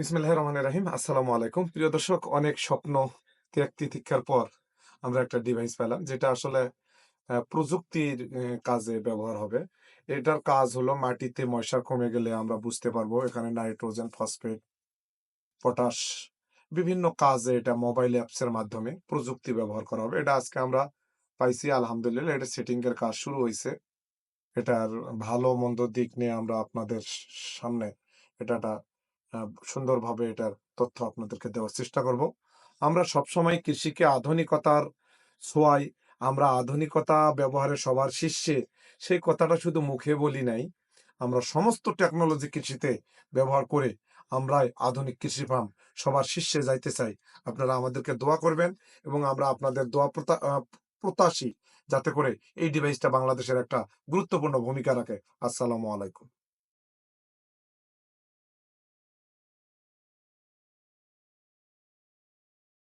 বিসমিল্লাহ রহমান রাহিম। আসসালামু আলাইকুম। প্রিয় দর্শক অনেক স্বপ্ন ত্যাগ তিতিক্ষার পর আমরা একটা ডিভাইস পেলাম যেটা আসলে প্রযুক্তির কাজে ব্যবহার হবে। এটার কাজ হলো মাটিতে ময়সা কমে গেলে আমরা বুঝতে পারব এখানে নাইট্রোজেন ফসফেট পটাশ বিভিন্ন কাজে এটা মোবাইল অ্যাপসের মাধ্যমে প্রযুক্তি ব্যবহার করা হবে। এটা আজকে আমরা পাইছি আলহামদুলিল্লাহ। এটা সেটিংয়ের কাজ শুরু হয়েছে এটার ভালো মন্দ দিক নিয়ে আমরা আপনাদের সামনে আহ, সুন্দরভাবে এটার তথ্য আপনাদেরকে দেওয়ার চেষ্টা করব। আমরা সবসময় কৃষিকে আধুনিকতার ছোঁয়ায় আমরা আধুনিকতা ব্যবহারে সবার শীর্ষে, সেই কথাটা শুধু মুখে বলি নাই। আমরা সমস্ত টেকনোলজি কৃষিতে ব্যবহার করে আমরা আধুনিক কৃষি ফার্ম সবার শীর্ষে যাইতে চাই। আপনারা আমাদেরকে দোয়া করবেন এবং আমরা আপনাদের দোয়া প্রত্যাশী যাতে করে এই ডিভাইসটা বাংলাদেশের একটা গুরুত্বপূর্ণ ভূমিকা রাখে। আসসালামু আলাইকুম।